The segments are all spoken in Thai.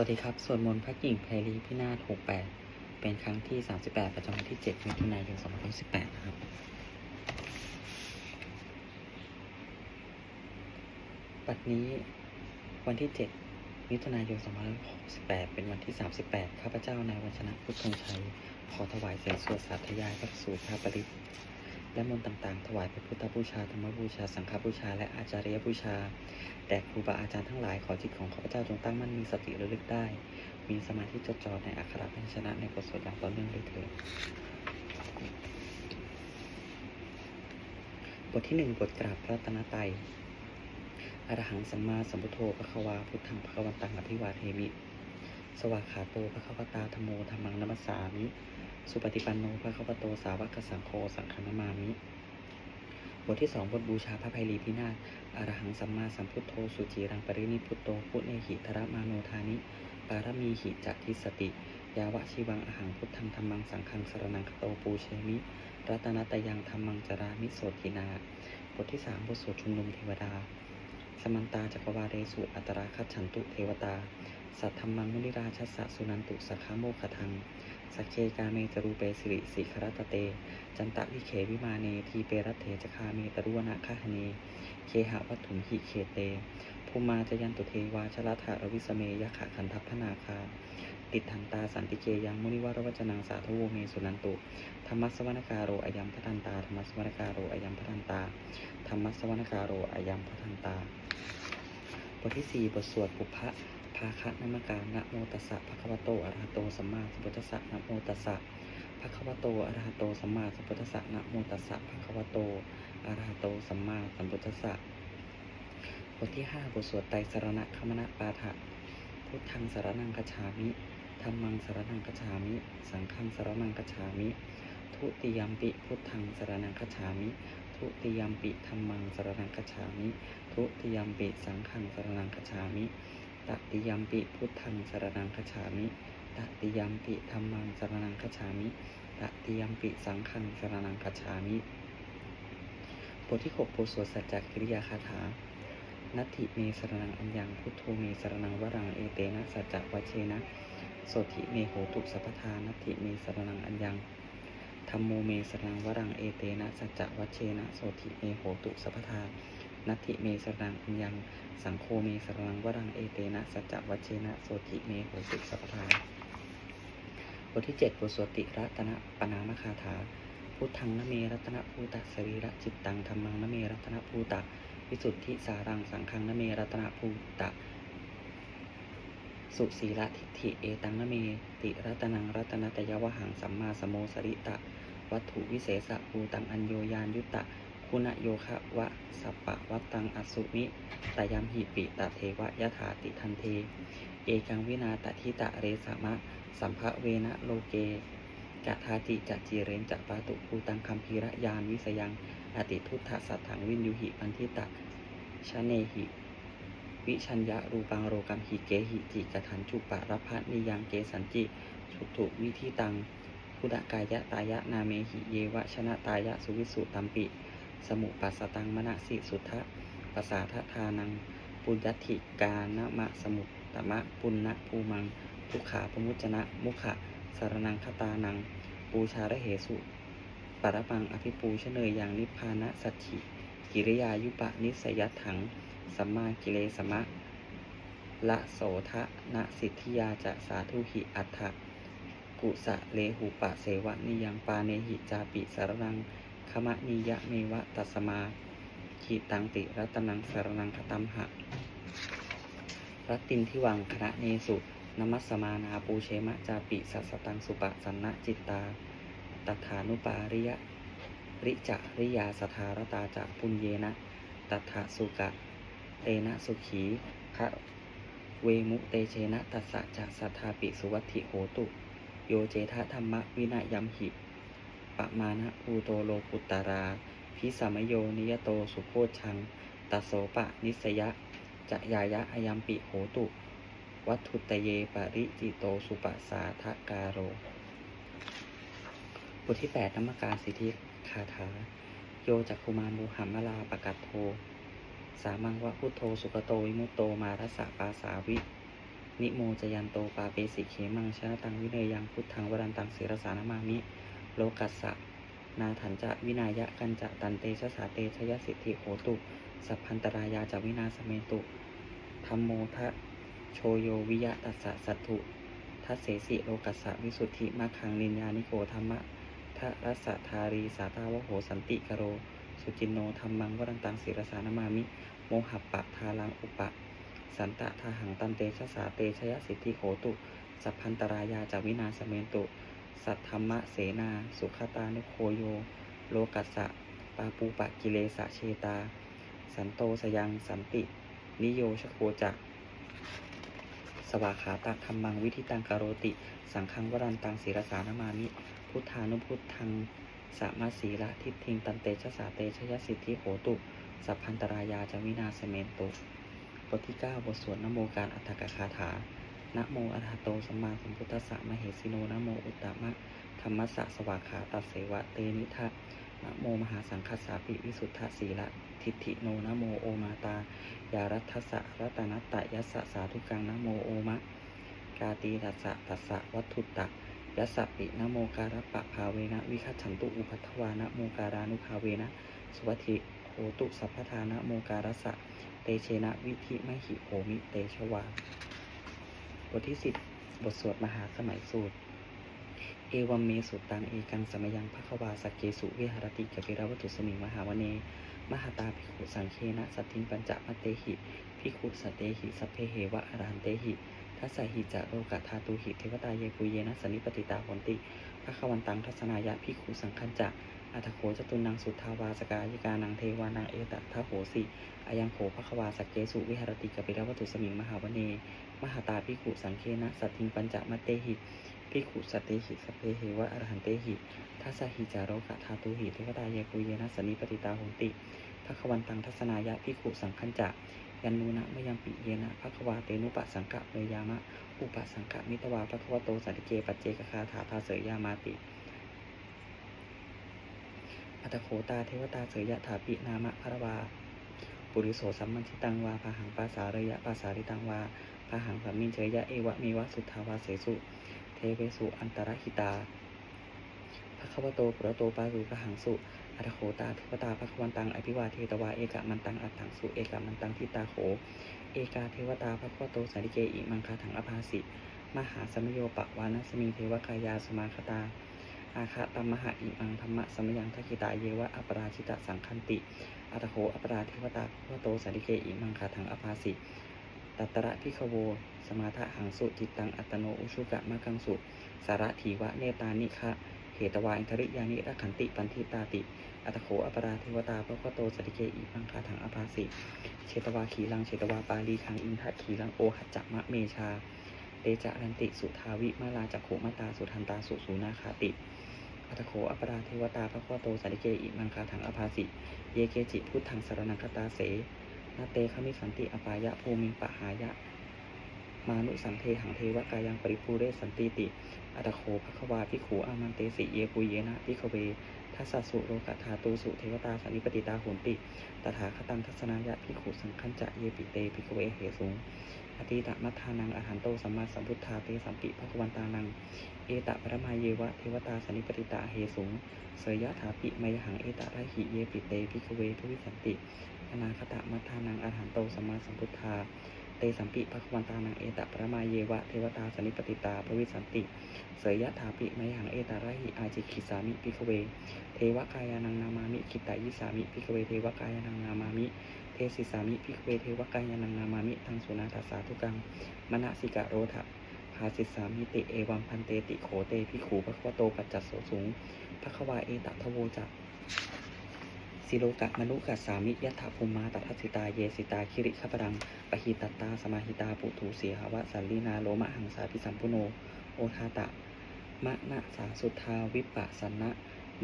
วัสดีครับ สวดมนต์พระกิ่งไพรีพินาศ68 เป็นครั้งที่ 38 ประจำวันที่ 7 มิถุนายน2018นะครับ ปัดนี้วันที่ 7 มิถุนายน2568 เป็นวันที่ 38 ข้าพเจ้า นายวัชนะพุทธงชัย ขอถวายเสียงสวดสาธยายพระสูตรพระปริต และมนต์ต่างๆ ถวายพระพุทธบูชาธรรมบูชา สังฆบูชา และอาจารยบูชา แต่ครูบาอาจารย์ทั้งหลายขอจิตของข้าพเจ้าจงตั้งมั่นมีสติระลึกได้ มีสมาธิจดจ่อในอักขระพยัญชนะในบทสวดอย่างต่อเนื่องเลยเถิดบทที่หนึ่งบทกราบพระตนตรัยอรหังสัมมาสัมพุทโธพระควาพุทธังพระวันตังอภิวาเทมิ สวากขาโตพระควตาธโมธรรมังนัมสสามิ สุปฏิปันโนพระควโตสาวกสังโฆสังฆนามามิบทที่สองบทบูชาพระภัยรีพินาศอรหังสัมมาสัมพุทโธสุจีรังปรินิพุตโตพุทเนหิธรมาโนทานิ ปารมีหิจักทิสติ ยาวะชีวังอหังพุทธังธรรมังสังฆังสรนังคโตปูเชมิ รัตนตยังธรรมังจรามิโสตินา บทที่สามบทสวดชุมนุมเทวดา สมันตาจักรวาเรสุอัตราคัจฉันตุเทวตา สัทธรรมังมุนิราชัสสะสุนันตุสัคขโมคทัง สักเคกาเมจรูเปสิริสิครตเต จันตะวิเขวิมาเนทีเปรัตเถจคาเมตรุวนาคาหเน เคหะวัตถุหิเขเตภูมาจยันตุเทวาชลถารวิสเมยขะขันทัพพนาคา ติดทันตาสันติเกยังมุนิวารวจนังสาธุโวเมสุนันตุ ธรรมสวนการโรอายัมพทันตา ธรรมสวนการโรอายัมพทันตา ธรรมสวนการโรอายัมพทันตา บทที่สี่บทสวดปุพพะ ภาคะนมการนะโมตัสสะภะคะวะโตอะระหะโตสัมมาสัมพุทธัสสะนะโมตัสสะภะคะวะโตอะระหะโตสัมมาสัมพุทธัสสะนะโมตัสสะภะคะวะโตอะระหะโตสัมมาสัมพุทธัสสะบทที่ห้าบทสวดไตรสรณะคมณปาฐะพุทธังสรนังคัจฉามิธัมมังสรนังคัจฉามิ สังฆังสรนังคัจฉามิ ทุติยมปิพุทธังสรนังคัจฉามิ ทุติยมปิธัมมังสรนังคัจฉามิ ทุติยมปิสังฆังสรนังคัจฉามิ ตติยมปิพุทธังสรนังคฉามิตติยมปิธัมมังสรนังคฉามิตติยมปิสังฆังสรนังคฉามิบทที่หกบทสวดสัจจกิริยาคาถา นัตถิเมสรนังอัญญังพุทโธเมสรนังวรังเอเตนะสัจจวัชเชนะโสถิเมโหตุสัพพทานัตถิเมสรนังอัญญังธรรมโมเมสรนังวรังเอเตนะสัจจวัชเชนะโสถิเมโหตุสัพพทา นัตถิเมสรังอัญญัง สังโฆเมสรังวรังเอเตนะสัจจวัชเชนะโสถิเมโหตุสัพพทาบทที่เจ็ดบทสวดติรัตนปนามคาถา พุทธังนเมรัตนภูตะสรีระจิตตังธรรมังนเมรัตนภูตะวิสุทธิสารังสังฆังนเมรัตนภูตะสุสีละทิฏฐิเอตังนเมติรัตนังรัตนตยวหังสัมมาสโมสริตะ วัตถุวิเศษภูตังอัญโยยานยุตตะ คุณโยคะวะสัปปะวัตตังอสุมิตยามหิปิตะเทวะยะถาติทันเท เอกังวินาตทิตะเรสมะ สัมภเวนะโลเกกะทาจิจะจีเรนจะปาตุภูตังคัมภีระยานวิสยังอติทุตถสัตถังวินยุหิพันธิตะชะเนหิวิชัญญะรูปังโรกัมหิเกหิจิกทันจุปะรพันิยังเกสันจิสุถุวิธิตังพุทธกายะตายะนาเมหิเยวะชนะตายะสุวิสุตัมปิ สมุปัสสตังมณสิสุทธะปสาททานัง ปุญญติกานมะสมุตตมะปุณณภูมังทุขาปมุจนะ มุขะสารนังคตานัง ปูชาระเหสุ ปรปังอภิปูชเนยอย่างนิพพานะสัจฉิกิริยายุปะนิสยถังสัมมากิเลสมะ ละโสทะนะสิทธิยาจะสาธุหิอัฏฐะกุสะเลหุปะเสวะนิยังปาเนหิจาปิสารนัง มะนิยะเมวะตัสมาขีตังติรัตนังสารนังคตัมหะรัตตินทิวังคณะเนสุนมัสสมานาปูเชมะจาปิสัสตังสุปะสันนะจิตตาตถานุปาริยะริจาริยาสธารตาจะปุญเยนะตถาสุกะ เตนะสุขีพระเวมุเตเชนะตัสสะจะสัทธาปิสุวัติโหตุ โยเจทะธรรมะวินายัมหิ ปะมานะภูโตโลกุตารา พิสามโยนิยโตสุโพชัง ตัสโสปะนิสยะจะยายะอยัมปิโหตุ วัตถุตเยปริจิโตสุปสาทกาโรบทที่8นมัการสิทธิคาถา โยจักคุมามูหัมมลาปกัตโท สามังวะพุทโธสุกโตวิมุตโตมารัสสะปาสาวิ นิโมจยันโตปาเปสิเขมังชนะตังวิเนยังพุทธังวรันตังเสรสานามามิ โลกัสสะนาถันจะวินายะกันจะตันเตชะสาเตชยสิทธิโหตุ สัพพันตรายาจะวินาสเมตุธรรมโมทะโชโยวิยะตัสสะสัตถุทัสเสสิโลกัสสะวิสุทธิมัคคังนินยานิโกธรรมะทะรัสสะทารีสาตาวโหสันติกโร สุจินโนธรรมังวรันตังศิรสานามามิ โมหัปปะทาลังอุปะ สันตะทาหังตันเตชะสาเตชยสิทธิโหตุ สัพพันตรายาจะวินาสเมตุ สัทธรรมะเสนา สุขตานุโคโย โลกัสสะปาปูปะกิเลสะเชตา สันโตสยังสันติ นิโยชโคจะสวาขาตักธรรมังวิธิตังกโรติ สังฆังวรันตังศิรสานามามิพุทธานุพุทธังสะมาสีละทิฏฐิงตันเตชะสาเตชยสิทธิโหตุ สัพพันตรายาจะวินาสเมนตุบทที่ 9 บทสวดนโมการอัตถกคาถา นะโมอะระหะโตสัมมาสัมพุทธัสสะมเหสิโนนะโมอุตตมะธรรมสะสวากขาตัสเสวะเตนิทะนะโมมหาสังคัสสาปิวิสุทธสีละทิฏฐิโนนะโมโอมาตา ยารัทธสสะรัตนัตตะยัสสะสาธุกังนะโมโอมะกาตีตัสสะตัสสะวัตถุตะยัสสะปินะโมการะปะภาเวนะวิคัจฉันตุอุปัฏฐวานะโมการานุภาเวนะสุวัติโหตุสัพพทานะโมการัสสะเตเชนะวิธิมหิโหมิเตชวา ทที่สิบบทสวดมหาสมัยสูตร เอวัมเมสุตังเอกังสมยังภควาสกเกสุวิหารติกปิรวัตุสมิงมหาวเน มหาตาภิกขุสังเคนะสัตทิงปัญจมเตหิภิกขุสเตหิสัพเพเหวะอรันเตหิทัสสหิจะโลกะธาตุหิเทวตาเยกุเยนะสนิปติตาหนติภควันตังทัศนายะภิกขุสังคัญจะอัตโขจตุนังสุทาวาสกายกานังเทวานังเอตทะโหสิอายังโขภควาสกเกสุวิหารติกปิรวัตุสมิงมหาวเน มหาตาภิขุสังเคนะสัตทิงปัญจมเตหิภิขุสเตหิสัพเพเหวะอรหันเตหิทัสสหิจาโรกะธาตุหิเทวตาเยกุเยนะสนิปติตาหนติภควันตังทัศนายะพิขุสังคัญจะยันนูนะมยังปิเยนะภควาเตนุปะสังกะเมยามะ อุปะสังกะมิตวาภควโตสันติเกปัจเจกคาถาทาเสยยามาติอัตโขตาเทวตาเสยยะถาปินามะพระวาปุริโสสัมมันชิตังวาพาหังปาสาระยะปาสาริตังวา พาหังสัมมินเฉยยะเอวะเมวะสุทธาวาเสสุ เทเวสุ อันตรหิตาภควโตปุระโตปารุกหังสุ อัตโขตาเทวตาภควันตัง อภิวาเทตวา เอกะมันตัง อัตถังสุ เอกะมันตังทิตาโข เอกาเทวตาภควโตสันติเกอิมังคาถังอภาสิ มหาสมโยปะวานะสมิงเทวกายาสมาคตา อาคาตัมมหาอิมังธรรมะสมยังทักิตาเยวะ อัปราชิตะสังคันติ อัตโขอัปราเทวตาภควโตสันติเกอิมังคาถังอภาสิ ตัตระพิขโว สมาทะหังสุจิตตังอัตโนอุชุกะมะกังสุ สาระถีวะเนตานิคะเหตวาอินทริยานิรักขันติปันทิตาติ อัตโขอัปราเทวตาภควโตสติเกอิมังคาถังอภาสิเชตวาขีลังเชตวาปาลีคังอินทะขีลังโอหัจจมะเมชาเตจะรันติสุทาวิมาลาจักโขมาตาสุทันตาสุสูนาคาติอัตโขอัปราเทวตาพระควโตสติเกอิมังคาถังอภาสิ เยเกจิพุทธังสารนังคตาเส นาเตขมิสันติอปายะภูมิปะหายะ มานุสังเทหังเทวกายังปริภูเรสันติติ อัตโขภควาพิขูอามันเตสิเยปุเยนะพิขเวทัสสุโลกธาตูสุเทวตาสันนิปติตาโหนติ ตถาคตังทัศนายะพิขูสังคัญจะเยปิเตพิขเวเหสุงอติตะมัทธานังอาหารโตสัมมาสัมพุทธาเตสัมปิภควันตานัง เอตะปรมาเยวะเทวตาสันนิปติตาเหสุง เสยยะถาปิมยหังเอตะไรหิเยปิเตพิขเวทวิสันติอนาคตะมัทานังอาหารโตสัมมาสัมพุทธา เตสัมปิภควันตานังเอตะปรมาเยวะเทวตาสนิปติตาพระวิสันติ เสยยะถาปิมยหังเอตะไรหิอาจิคิสามิพิขเว เทวกายานังนามามิกิตายิสามิพิกเวเทวกายานังนามามิเทสิสามิพิกเวเทวกายานังนามามิทังสุนาทัสาทุกังมณสิกะโรทะภาสิสามิติเอวัมพันเตติโขเตพิขูภควโตปัจจัสโสสูง ภควาเอตทโวจักสิโลกะมนุกัสสามิยัตถภูมาตัทสิตาเยสิตาคิริขปรังปหิตัตตาสมาหิตาปุถุเสีหวะสัลลีนาโลมะหังสาพิสัมพุโน โอทาตะ มะนะสาสุทาวิปปะสันนะ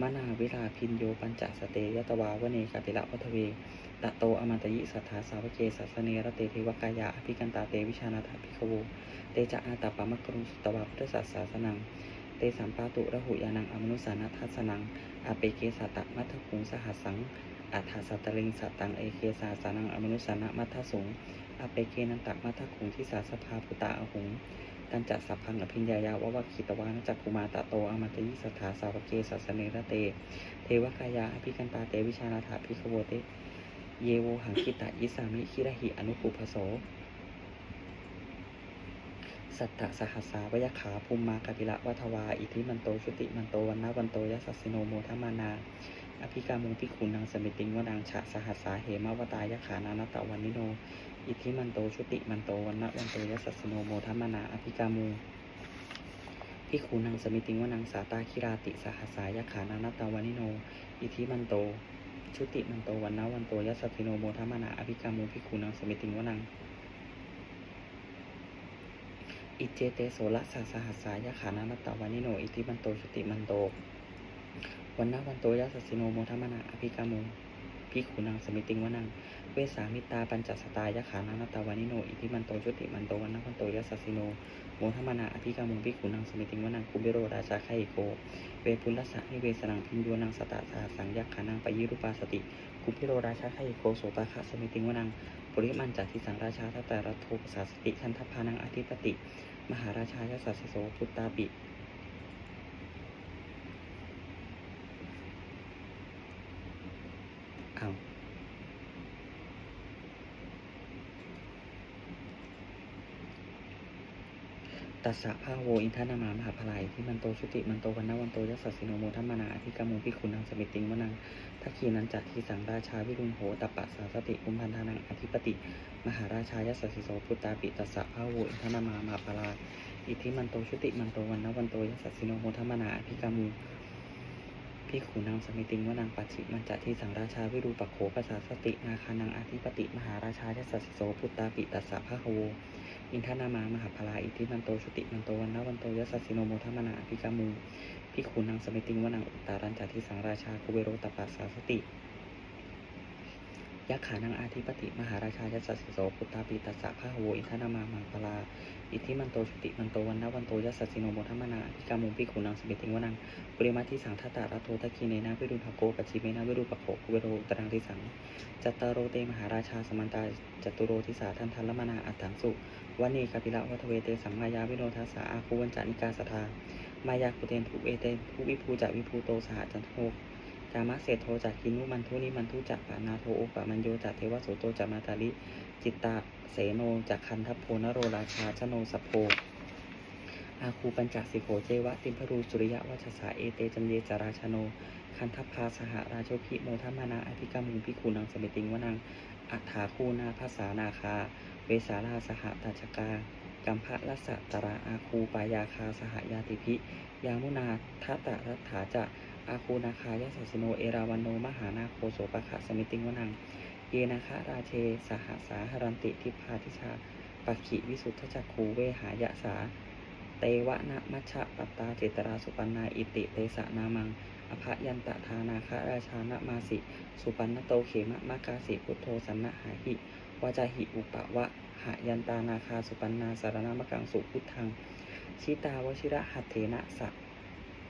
มนาวิลาพินโยปัญจสเตยตวาวเนกาติละวัทเวตะโตอมันตยิสัทธาสาวเกสัสเนรเตเทวกายาอภิกันตาเตวิชานาถาภิกโวเตจะอาตาปะมะกรุงสุตวาพุทธศาสนัง ตสัมปาตุระหุยานังอมนุสานัทัสนังอาเปเกสัตะมัทคุงสหัสสังอัฏฐสัตลิงสัตตังเอเกสาสานังอมนุสานะมัทสุงอาเปเกนันตักมัทคุงที่สาสภาพุตาอหุงตันจัดสัพพังอภิญญายาววะคิตวานจักกุมาตะโตอมตยิสถาสาวเกสัสเนระเต เทวกายาอภิกันตาเตวิชานาถาภิกโวเต เยโวหังคิตะยิสามิคิระหิอนุปุพโส สัตตะสหัสสาวยขาภูมิมากปิละวัทวา อิทิมันโตชุติมันโตวันนาวันโตยัสสิโนโมทมานา อภิกามุงพิขุนังสมิติงวนังฉะสหัสสาเหมาวตายขานานัตตวันนิโน อิทิมันโตชุติมันโตวันนะวันโตยัสสิโนโมทมานา อภิกามุงพิขุนังสมิติงวนังสาตาคิราติสหัสสายขานานัตตวันนิโน อิทิมันโตชุติมันโตวันนะวันโตยัสสสิโนโมทมานา อภิกามุงพิขุนังสมิติงวนัง อิเจเตโสละสาสหัสสายขานานัตตวานิโน อิทิมันโตชุติมันโต วันนาวันโตยัสสสิโนโมทมนาอภิกามุพิขุนังสมิติงวนัง เวสามิตาปัญจสตายะขานานัตตวานิโน อิทิมันโตชุติมันโตวันนาวันโตยัสสสิโน โมทมนาอภิกามุพิขุนังสมิติงวนังคุเบโรราชาไคโก เวปุลสะนิเวสนังพินโยนังสตาสาสังยักขานังปยิรุปาสติคุเบโรราชาไคโกโสปาคะสมิติงวนังปริมันจัติสังราชาทัตตารัตโทปสาสติคันทพานังอธิปติ มหาราชายสัสสิโสพุตตาปิเอาว ตัสสะภาโวอินทนามามหาพลายที่มันโตชุติมันโตวันนาวันโตยัสสสิโนโมทัมมานาอธิกามุพิคุนังสมิติงวนังทักขีนันจัทีสังราชาวิรุณโหตปะสาสติอุมพันธานังอธิปติ มหาราชายัสสิโสพุตตาปิตัสสะภาโวอินทนามามหาพลายอิทธิมันโตชุติมันโตวันนวันโตยัสสสิโนโมทมนาอภิกามูพิขูนางสมิติงวนังปัจฉิมันจะที่สังราชาวิรูปโขภาษาสตินาคานังอธิปติ มหาราชายัสสสิโสพุตตาปิตัสสะพะโว อินทนามามหาพลาอิทธิมันโตชุติมันโตวันนะวันโตยัสสิโนโมทมนาอภิกามูพิขูนางสมิติงวนังอุตตารัญจะที่สังราชาคุเวโรตปัสสาสติ ยักขานังอาธิปติมหาราชายัสสิโสพุตตาปิตัสสะพะโวอินทนามามังพลา อิทธิมันโตชุติมันโตวันนวันโตยัสสิโนโมทัมมนาอิกามุงพิขุนังสมิติงวนังปริมาทิสังทัตตารัตโทตะคีเนนะวิรุณภโกปัจฉิเมนะวิรุปโขกุเวโรตรังทิสังจัตตารโรเตมหาราชาสมันตาจตุโรทิสาทันทันละมนาอัตถังสุวันเนกาปิละวัทเวเตสังมายาวิโนทัสสาอาคูวันจานิกาสทามายาคุเตนภูเอเตนภูวิภูจะวิภูโตสหจันโท กามะเศรษโทจากกินุมันทุนิมันทุจักปานาโทโอปะมันโยจากเทวโสโตจักมาตาลิจิตตาเสโนจากคันทัพโพนโรราชาชโนสัพโพอาคูปัญจสิโขเจวะติมพรูสุริยะวัชสาเอเตจันเยจาราชโน คันทัพพาสหราชโพิโมทัมานาอธิกามุงพิคูนังสมิติงวนังอัฏฐาคูนาภาษานาคา เวสาราสหตาชกากัมภะรัสะตราอาคูปายาคาสหยาติพิยามุนาทัตตะรัตถาจะ อาคูนาคายสัสสิโน เอราวันโน มหานาโคโสปะคะสมิติงวนัง เยนาคะราเช สหสาหรันติทิพาทิชาปัขิวิสุทธจักขูเวหายะสา เตวะนะมัชฌะปัตตาเจตราสุปันนาอิติเตสะนามัง อภยันตทานาคะราชานะมาสิ สุปันนโตเขมะมะกาสิพุทโธสันนะหาหิวาจาหิอุปะวะหายันตานาคาสุปันนาสารนามกังสุพุทธัง ชิตาวชิระหัตเถนะสะ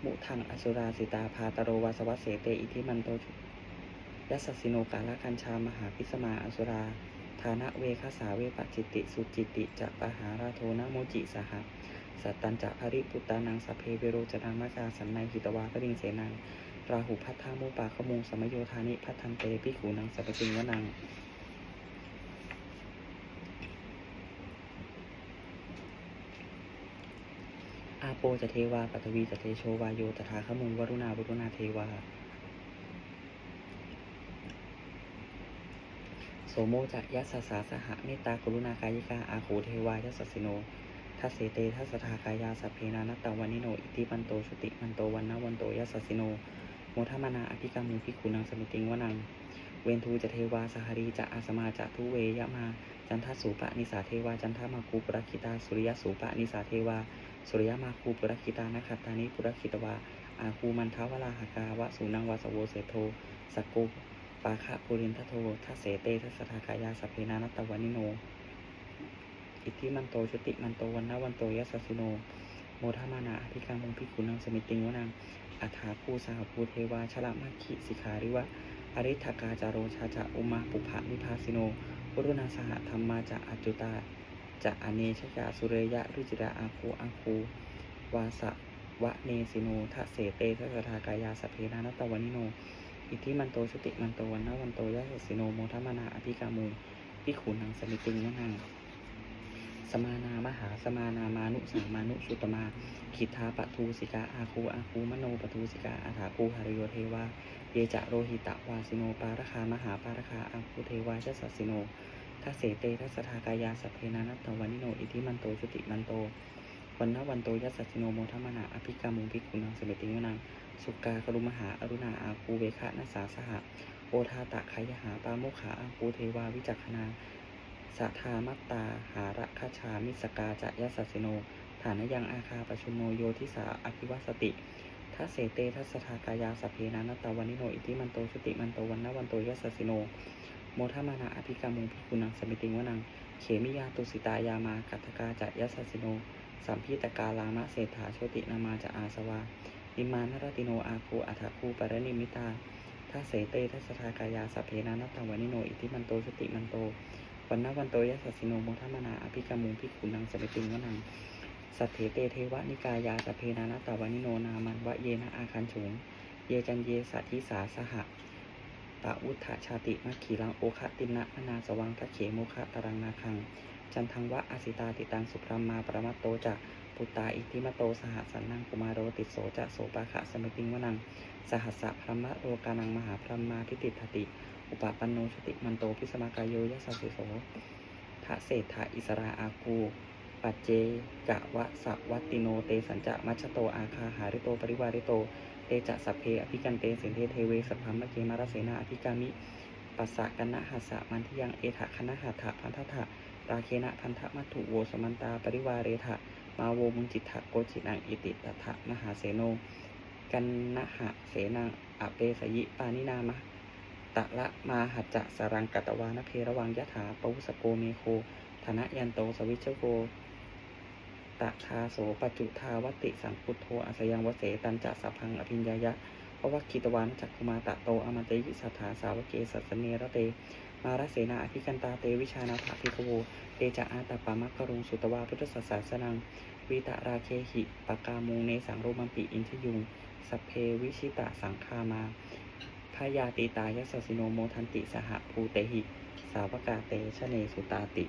มุทังอสุราสิตาพาตโรวาสวัสเสเตอิทิมันโตยัสสิโนกาลคัญชามหาพิสมาอสุราฐานะเวคาสาเวปจิตติสุจิตติจะปหาราโทนะโมจิสหะสัตตันจะภริปุตตานังสเพเวโรจนามากาสันในหิตวาปริงเสนังราหุพัทธามุปาขมุงสมโยธานิพัทธันเตปิขูนังสัพพิงวนัง โปจะเทวาปัทวีจะเทโชวาโยตถาขมุงวรุณาวรุณาเทวา โสโมจะยัสสสาสหะเมตตากรุณากายิกาอาโขเทวายัสสิโนทัสเสเตทัสสทากายาสัพเพนานัตตวันิโน อิติปันโตชุติมันโตวันนะวันโตยัสสิโนโมทมานาอภิกามุพิคุนังสมิติงวนัง เวนทูจะเทวาสหรีจะอาสมาจะทุเวยะมา จันทสูปะนิสาเทวา จันทมาคูปรคิตาสุริยสูปะนิสาเทวา สุริยมาคูปุรคิตานาคัตตานิปุรคิตวา อาคูมันทาวราหากาวะสุนังวาสโวเสโทสกุปาคะปุรินทโททัเสเตทัสทากายาสัพเพนานัตวานิโน อิทธิมันโตชุติมันโตวันนะวันโตยัสสิโน โมทมานาอธิกามุงพิกุนังสมิติงวนังอัฐาภูสาวภูเทวาชละมัคคิสิขาริวะอริทกาจารโรชาจะอุมาปุภะนิพาสิโนโวรุณาสหธรรมาจะอจุตา จะอเนชกาสุเรยะรุจิระอาคูอาคูวาสะวะเนสิโนทะเสเตทะสทากายาสเพนานตตวนิโน อิทิมันโตชุติมันโตวันนวันโตยะสสิโนโมทัมนาอภิกามูพิขูนังสมิติงยะนังสมานามหาสมานามานุสังมานุสุตมาขิทาปทูสิกาอาคูอาคูมโนปทูสิกาอาถาคูหาริโยเทวาเยจะโรหิตะวาสิโนปารคามหาปารคาอาคูเทวาชสัสสิโน ทัสเสเตทัสทากายาสพเพนานัตตวานิโน อิทิมันโตชุติมันโตวันนวันโตยัสสิโนโมทัมนาอภิกามุงพิกุณังสมิติงวนังสุกากรุมหาอรุณาอาคูเวคะนัสสาสหะโอทาตะขายหาปาโมขาอาคูเทวาวิจักขณาสัทธามัตตาหาระคาชามิสกาจะยัสสิโน ฐานยังอาคาปชุมโนโยทิสาอภิวัสติทัสเสเตทัสสทากายาสพเพนานัตตวานิโน อิทิมันโตชุติมันโตวันนวันโตยัสสสิโน โมทมานาอภิกามุงพิกุณังสมิติงวนัง เขมิยาตุสิตายามากัตถกาจะยัสสสิโน สัมพิตกาลามะเศรษฐาโชตินามาจะอาสวานิมานรติโนอาคูอัฐคูปรนิมิตาทัสเสเตทัสสทากายาสเพนานัตตวานิโน อิทิมันโตชุติมันโต วันนวันโตยัสสสิโนโมทัมานาอภิกามุงพิกุณังสมิติงวนังสัทเถเตเทวนิกายาสเพนานัตตวานิโนนามันวะเยนะอาคันฉุง เยจันเยสัทิสาสหะ ปะอุทธชาติมัคขีลังโอคะตินะมนาสวังทะเขโมคะตรังนาคัง จันทังวะอาสิตาติตังสุพรมมาปรมัตโตจะปุตตาอิทิมโตสหสันนังกุมาโรติโสจะโสปะขะสมิติงวนัง สหัสสะพรหมโลกานังมหาพรหมาพิติทติ อุปปันโนชติมันโตพิสมากายโยยะสสสิโสทะเศรษฐาอิสราอากูปัจเจกะวะสะวัตติโนเตสัญจะมัชโตอาคาหาริโตปริวาริโต จะสัพเพอภิกันเตสินเทเทเวสัพพมมะเกมารเสนาอภิกามิปัสสะกันนะหัสสะมันทิยังเอถะคณะหัตถะพันธะถะตาเคนะพันธะมัตถุโวสมันตาปริวาเรถะมาโวมุงจิตถะโกจินังอิติตถะมหาเสโน กันนะหะเสนังอเปสยิปานินามะตะละมาหัจจะสรังกตวานเพระวังยะถาปวุสโกเมโคธนะยันโตสวิชโก ตทาโสปจุทาวติสังพุทโธอาสยังวเสตันจะสัพพังอภิญญายะภวคิตวานจักคุมาตะโตอมเตยิสัทธาสาวเกสัสเนระเต มารเสนาอภิกันตาเตวิชานาภาภิกโวเตจะอาตปามักกรุงสุตวาพุทธศาสสนังวิตะราเคหิปกามุงเนสังโรมัมปิอินทยุงสเพวิชิตะสังคามาพยาติตายสสิโนโมทันติสหภูเตหิ สาวกาเตชเนสุตาติ